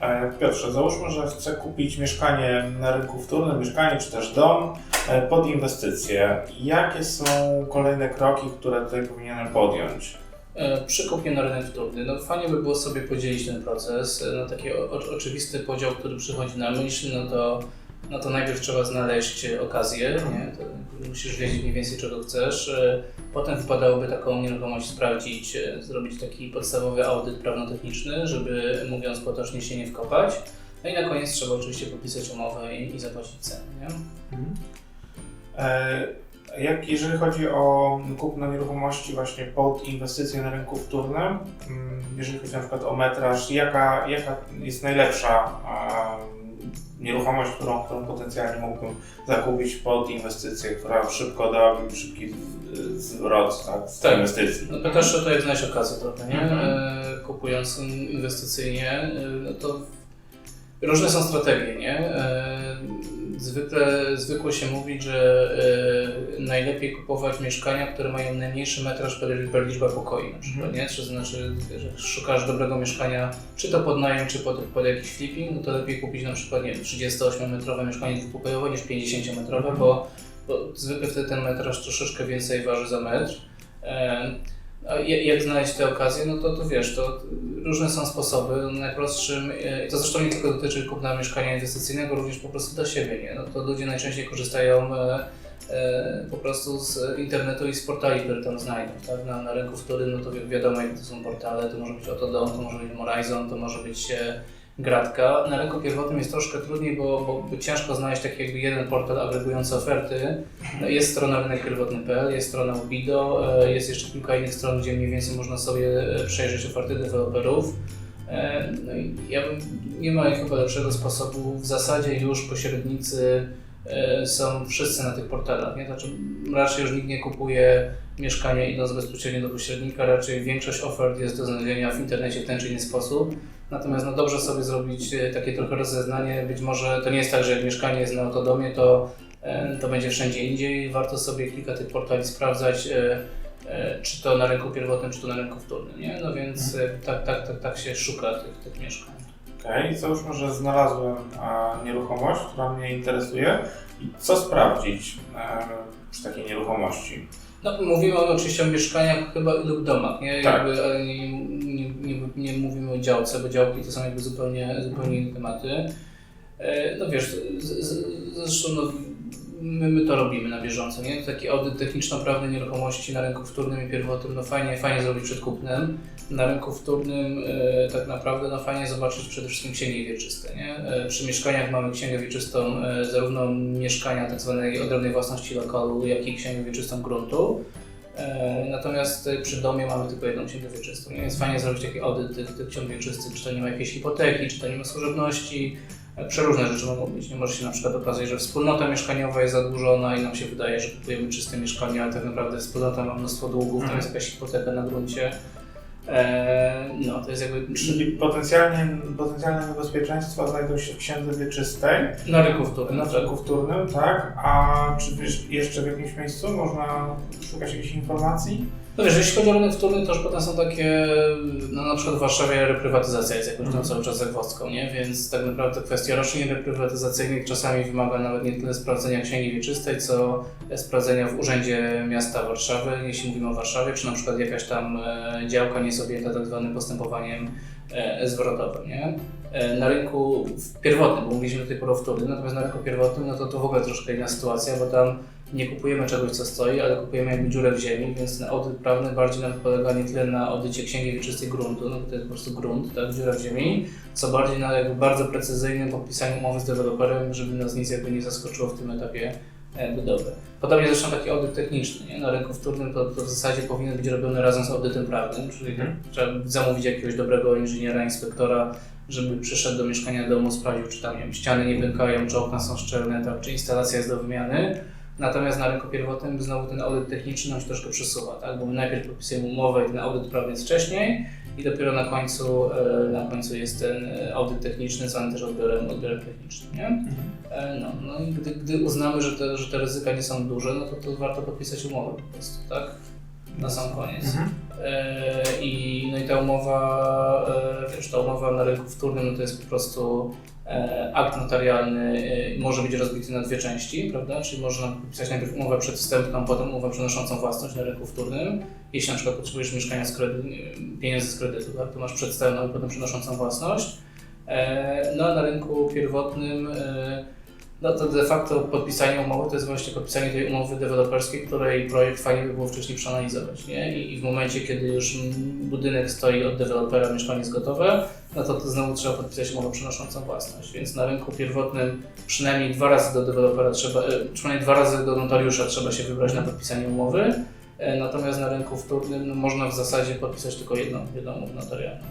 E, Piotrze, załóżmy, że chcę kupić mieszkanie na rynku wtórnym, mieszkanie czy też dom e, pod inwestycje. Jakie są kolejne kroki, które tutaj powinienem podjąć? E, Przy kupnie na rynek wtórny, no fajnie by było sobie podzielić ten proces na taki o- oczywisty podział, który przychodzi na myśl, no to, no to najpierw trzeba znaleźć okazję, nie? To musisz wiedzieć mniej więcej czego chcesz, e, potem wypadałoby taką nieruchomość sprawdzić, e, zrobić taki podstawowy audyt prawno-techniczny, żeby mówiąc potocznie się nie wkopać, no i na koniec trzeba oczywiście podpisać umowę i, i zapłacić cenę, nie? E, Jak, jeżeli chodzi o kupno nieruchomości właśnie pod inwestycje na rynku wtórnym, mm, jeżeli chodzi na przykład o metraż, jaka, jaka jest najlepsza e, nieruchomość, którą, którą potencjalnie mógłbym zakupić pod inwestycję, która szybko dałaby mi szybki e, zwrot tak, z tej Tak. inwestycji? No to, jak znaleźć okazję trochę, nie? Mhm. E, kupując inwestycyjnie, e, no to różne są strategie, nie? Zwykle, zwykło się mówić, że e, najlepiej kupować mieszkania, które mają najmniejszy metraż per, per liczba pokoi na przykład, Mhm. nie? Czy znaczy, że szukasz dobrego mieszkania, czy to pod najem, czy pod, pod jakiś flipping, no to lepiej kupić na przykład, nie wiem, 38-metrowe mieszkanie dwupokojowe niż 50-metrowe, bo, bo zwykle wtedy ten metraż troszeczkę więcej waży za metr. Ja- jak znaleźć te okazje, no to, to wiesz, to różne są sposoby. Najprostszym, e, i to zresztą nie tylko dotyczy kupna mieszkania inwestycyjnego, również po prostu dla siebie, nie? No to ludzie najczęściej korzystają e, e, po prostu z internetu i z portali, które tam znajdą, tak? Na, na rynku wtórnym, no to wi- wiadomo, jakie to są portale, to może być Otodom, to może być Morizon, to może być Gratka. Na rynku pierwotnym jest troszkę trudniej, bo, bo, bo ciężko znaleźć taki jakby jeden portal agregujący oferty. No, Jest strona rynek pierwotny.pl, jest strona Ubido, e, jest jeszcze kilka innych stron, gdzie mniej więcej można sobie e, przejrzeć oferty deweloperów. E, No i ja bym, nie ma chyba lepszego sposobu. W zasadzie już pośrednicy są wszyscy na tych portalach. Nie? Znaczy, raczej już nikt nie kupuje mieszkania idąc bezpośrednio do pośrednika, raczej większość ofert jest do znalezienia w internecie w ten czy inny sposób. Natomiast no dobrze sobie zrobić e, takie trochę rozeznanie. Być może to nie jest tak, że jak mieszkanie jest na autodomie, to, e, to będzie wszędzie indziej. Warto sobie kilka tych portali sprawdzać, e, czy to na rynku pierwotnym, czy to na rynku wtórnym. Nie? No więc tak, tak, tak, tak się szuka tych, tych mieszkań. Okej, załóżmy, że znalazłem e, nieruchomość, która mnie interesuje i co sprawdzić przy takiej nieruchomości? No, mówimy oczywiście o mieszkaniach chyba lub domach, nie? Tak. Jakby, ale nie, nie, nie, nie mówimy o działce, bo działki to są jakby zupełnie, zupełnie inne tematy. E, No wiesz, z, z, zresztą no, my, my to robimy na bieżąco, nie? Taki audyt techniczno-prawny nieruchomości na rynku wtórnym i pierwotnym, no fajnie, fajnie zrobić przed kupnem. Na rynku wtórnym e, tak naprawdę no fajnie zobaczyć przede wszystkim księgi wieczyste, nie? E, przy mieszkaniach mamy księgę wieczystą e, zarówno mieszkania tak zwanej odrębnej własności lokalu, jak i księgę wieczystą gruntu. E, Natomiast e, przy domie mamy tylko jedną księgę wieczystą, nie? więc fajnie zrobić taki audyt tych, ksiąg wieczystych, czy to nie ma jakiejś hipoteki, czy to nie ma służebności, Przeróżne rzeczy mogą być. Nie może się na przykład okazać, że wspólnota mieszkaniowa jest zadłużona i nam się wydaje, że kupujemy czyste mieszkanie, ale tak naprawdę wspólnota ma mnóstwo długów, tam jest jakaś hipoteka na gruncie. E, no, to jest jakby Czyli potencjalnie, potencjalne niebezpieczeństwa znajdą się w księdze wieczystej, na rynku wtórnym. na rynku wtórnym, tak? A czy wiesz, jeszcze w jakimś miejscu można szukać jakichś informacji? No wiesz, jeśli chodzi o rynek wtórny, to już potem są takie, no na przykład w Warszawie reprywatyzacja jest jakąś tam cały czas zagwozdką, nie? Więc tak naprawdę kwestia roszczeń reprywatyzacyjnych czasami wymaga nawet nie tyle sprawdzenia księgi wieczystej, co sprawdzenia w Urzędzie Miasta Warszawy, jeśli mówimy o Warszawie, czy na przykład jakaś tam e, działka nie jest objęta tak zwanym postępowaniem e, zwrotowym, nie? E, Na rynku pierwotnym, bo mówiliśmy do tej pory o wtórnym, natomiast na rynku pierwotnym, no to to w ogóle troszkę inna sytuacja, bo tam nie kupujemy czegoś, co stoi, ale kupujemy jakby dziurę w ziemi, więc ten audyt prawny bardziej nam polega nie tyle na audycie księgi wieczystej gruntu, no bo to jest po prostu grunt, tak, dziura w ziemi, co bardziej na jakby bardzo precyzyjnym podpisaniu umowy z deweloperem, żeby nas nic jakby nie zaskoczyło w tym etapie budowy. Podobnie zresztą taki audyt techniczny, nie? Na rynku wtórnym to, to w zasadzie powinien być robiony razem z audytem prawnym, czyli Mhm. trzeba zamówić jakiegoś dobrego inżyniera, inspektora, żeby przyszedł do mieszkania domu, sprawdził, czy tam nie wiem, ściany nie pękają, czy okna są szczelne, tak, czy instalacja jest do wymiany. Natomiast na rynku pierwotnym znowu ten audyt techniczny nam się troszkę przesuwa, tak? bo my najpierw podpisujemy umowę i ten audyt prawny jest wcześniej i dopiero na końcu, e, na końcu jest ten e, audyt techniczny, zwany też odbiorem, odbiorem technicznym. Nie? E, No, no i gdy, gdy uznamy, że te, że te ryzyka nie są duże, no to, to warto podpisać umowę po prostu, tak? na sam koniec. Mhm. I, no i ta umowa, wiesz, ta umowa na rynku wtórnym no to jest po prostu akt notarialny, e, może być rozbity na dwie części, prawda? Czyli można podpisać najpierw umowę przedwstępną, potem umowę przenoszącą własność na rynku wtórnym. Jeśli na przykład potrzebujesz mieszkania z kredytu, pieniędzy z kredytu, tak? to masz przedwstępną i potem przenoszącą własność. E, No a na rynku pierwotnym e, no to de facto podpisanie umowy to jest właśnie podpisanie tej umowy deweloperskiej, której projekt fajnie by było wcześniej przeanalizować, nie? I, w momencie, kiedy już budynek stoi od dewelopera, mieszkanie jest gotowe, no to, to znowu trzeba podpisać umowę przenoszącą własność. Więc na rynku pierwotnym przynajmniej dwa razy do dewelopera trzeba, e, przynajmniej dwa razy do notariusza trzeba się wybrać na podpisanie umowy. E, Natomiast na rynku wtórnym no, można w zasadzie podpisać tylko jedną, jedną umowę notarialną.